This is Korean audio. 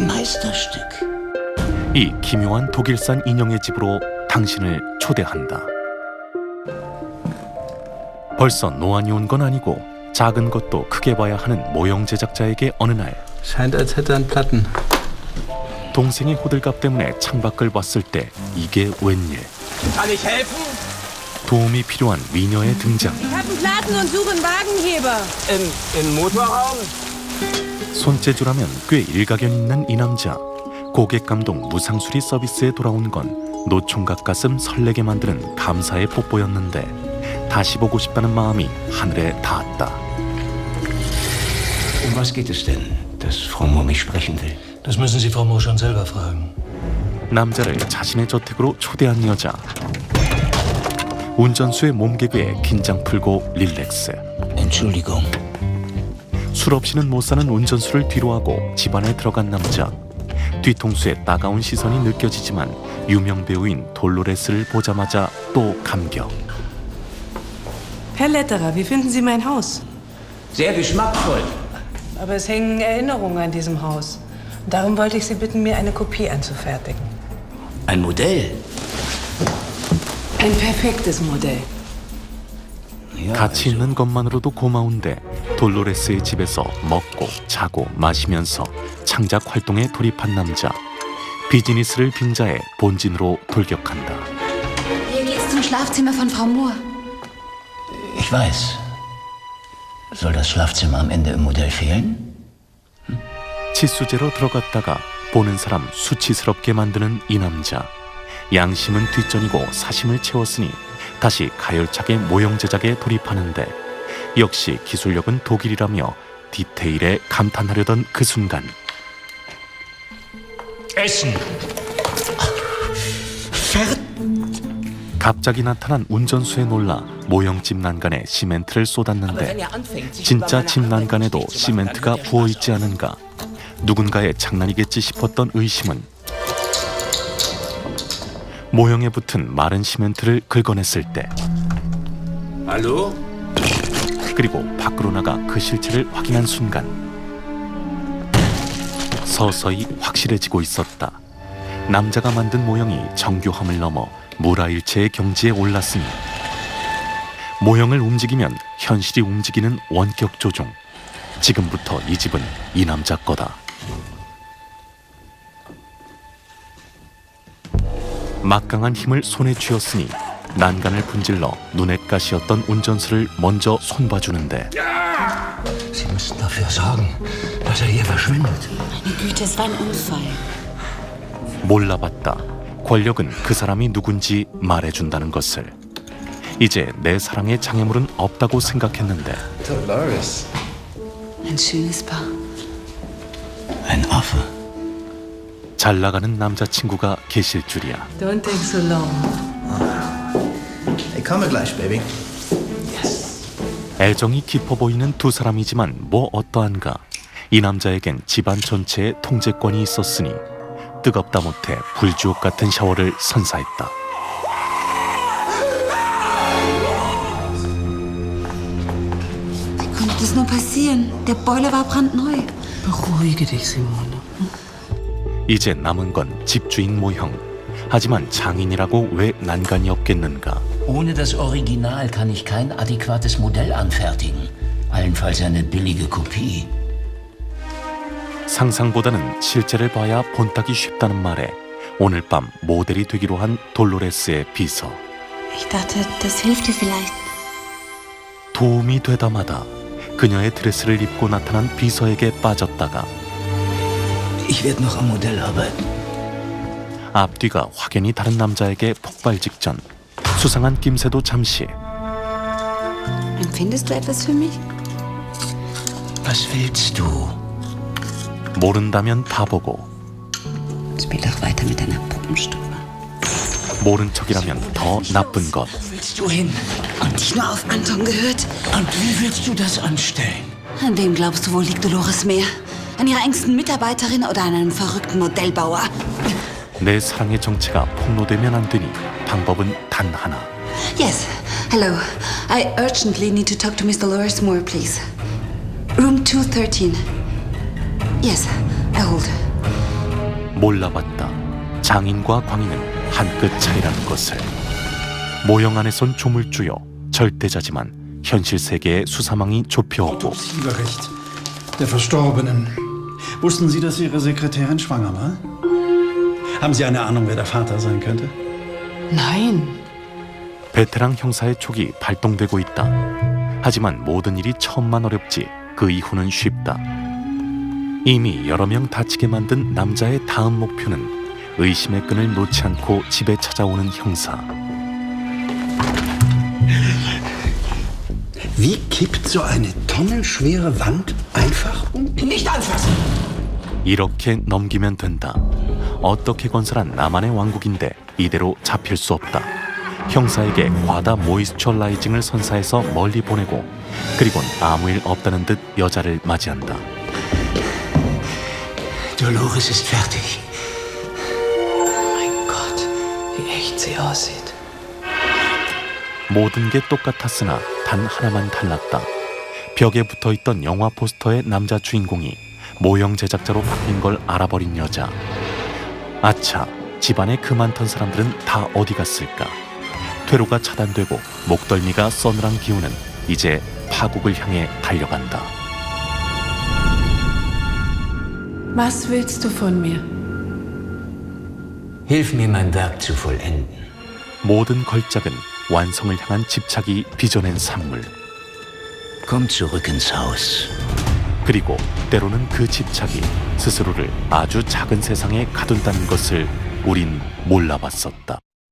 Ein Meisterstück. 이 기묘한 독일산 인형의 집으로 당신을 초대한다. 벌써 노안이 온 건 아니고 작은 것도 크게 봐야 하는 모형 제작자에게 어느 날 Scheint, als hätte er einen Platten. 동생의 호들갑 때문에 창밖을 봤을 때 이게 웬일? Kann ich helfen? 도움이 필요한 미녀의 등장. Ich habe einen Platten und suche einen Wagenheber. Im, im Motorraum? 손재주라면 꽤 일가견 있는 이 남자. 고객 감동 무상수리 서비스에 돌아온 건 노총각 가슴 설레게 만드는 감사의 뽀뽀였는데 다시 보고 싶다는 마음이 하늘에 닿았다. Um was geht es denn, dass Frau Mohr mich sprechen will? Das müssen Sie Frau Mohr schon selber fragen. 남자를 자신의 저택으로 초대한 여자. 운전수의 몸개그에 긴장 풀고 릴렉스. Entschuldigung. 술 없이는 못 사는 운전수를 뒤로하고 집안에 들어간 남자. 뒤통수에 따가운 시선이 느껴지지만 유명 배우인 돌로레스를 보자마자 또 감격. Herr Letterer, wie finden Sie mein Haus? Sehr geschmackvoll. Aber es hängen Erinnerungen an diesem Haus. Darum wollte ich Sie bitten, mir eine Kopie anzufertigen. Ein Modell. Ein perfektes Modell. 가치 있는 것만으로도 고마운데 돌로레스의 집에서 먹고 자고 마시면서 창작 활동에 돌입한 남자. 비즈니스를 빙자해 본진으로 돌격한다. Hier geht's zum Schlafzimmer von Frau Mohr. Ich weiß. Soll das Schlafzimmer am Ende im Modell fehlen? 치수제로 들어갔다가 보는 사람 수치스럽게 만드는 이 남자. 양심은 뒷전이고 사심을 채웠으니 다시 가열차게 모형 제작에 돌입하는데 역시 기술력은 독일이라며 디테일에 감탄하려던 그 순간 Essen! 갑자기 나타난 운전수에 놀라 모형집 난간에 시멘트를 쏟았는데 진짜 집 난간에도 시멘트가 부어 있지 않은가 누군가의 장난이겠지 싶었던 의심은 모형에 붙은 마른 시멘트를 긁어냈을 때 Hallo? 그리고 밖으로 나가 그 실체를 확인한 순간 서서히 확실해지고 있었다. 남자가 만든 모형이 정교함을 넘어 무라일체의 경지에 올랐으니 모형을 움직이면 현실이 움직이는 원격 조종. 지금부터 이 집은 이 남자 거다. 막강한 힘을 손에 쥐었으니 난간을 분질러 눈엣 가시였던 운전수를 먼저 손봐주는데 Sie müssen dafür sorgen, dass er hier verschwindet. Meine Güte, es war ein Unfall. 몰라봤다. 권력은 그 사람이 누군지 말해준다는 것을. 이제 내 사랑의 장애물은 없다고 생각했는데 Dolores. Ein schönes Paar. Ein Affe. 잘 나가는 남자친구가 계실 줄이야. Don't take so long. Ich komme gleich, Baby. 애정이 깊어 보이는 두 사람이지만 뭐 어떠한가. 이 남자에겐 집안 전체의 통제권이 있었으니 뜨겁다 못해 불주옥 같은 샤워를 선사했다. Wie konnte das nur passieren? Der Boiler war brandneu. Beruhige dich, Simone. 이제 남은 건 집주인 모형. 하지만 장인이라고 왜 난간이 없겠는가? Ohne das Original kann ich kein adäquates Modell anfertigen. Allenfalls eine billige Kopie. 상상보다는 실제를 봐야 본따기 쉽다는 말에 오늘 밤 모델이 되기로 한 돌로레스의 비서. Ich dachte, das hilft dir vielleicht. 도움이 되다마다 그녀의 드레스를 입고 나타난 비서에게 빠졌다가 Ich werde noch am Modell arbeiten. 앞뒤가 확연히 다른 남자에게 폭발 직전 수상한 낌새도 잠시 Empfindest du etwas für mich? Was willst du? 모른다면 다 보고 Spiel doch weiter mit deiner Puppenstube. 모른 척이라면 더 나쁜 것 Wo willst du hin? Und dich nur auf Anton gehört? Und wie willst du das anstellen? An wem glaubst du wohl liegt Dolores mehr? An ihrer engsten Mitarbeiterin oder an einem verrückten Modellbauer? 내 사랑의 정체가 폭로되면 안 되니 방법은 단 하나 Yes. Hello. I urgently need to talk to Miss Dolores Moore, please. Room 213. Yes, I hold. 몰라봤다. 장인과 광인은 한 끗 차이라는 것을. 모형 안에 선 조물주요. 절대자지만 현실 세계의 수사망이 좁혀오고 Autopsiebericht der Verstorbenen. Wussten Sie, dass Ihre Sekretärin schwanger war? Haben Sie eine Ahnung, wer der Vater sein könnte? Nein. 베테랑 형사의 촉이 발동되고 있다. 하지만 모든 일이 처음만 어렵지 그 이후는 쉽다. 이미 여러 명 다치게 만든 남자의 다음 목표는 의심의 끈을 놓지 않고 집에 찾아오는 형사. Wie kippt so eine tonnenschwere Wand einfach um? Nicht anfassen! 이렇게 넘기면 된다. 어떻게 건설한 나만의 왕국인데 이대로 잡힐 수 없다. 형사에게 과다 모이스처라이징을 선사해서 멀리 보내고 그리곤 아무 일 없다는 듯 여자를 맞이한다. Dolores ist fertig. Mein Gott, wie echt sie aussieht. 모든 게 똑같았으나 단 하나만 달랐다. 벽에 붙어 있던 영화 포스터의 남자 주인공이 모형 제작자로 바뀐 걸 알아버린 여자. 아차, 집안에 그 많던 사람들은 다 어디 갔을까? 퇴로가 차단되고 목덜미가 서늘한 기운은 이제 파국을 향해 달려간다. Was willst du von mir? Hilf mir, mein Werk zu vollenden. 모든 걸작은 완성을 향한 집착이 빚어낸 산물. Komm zurück ins Haus. 그리고 때로는 그 집착이 스스로를 아주 작은 세상에 가둔다는 것을 우린 몰라봤었다.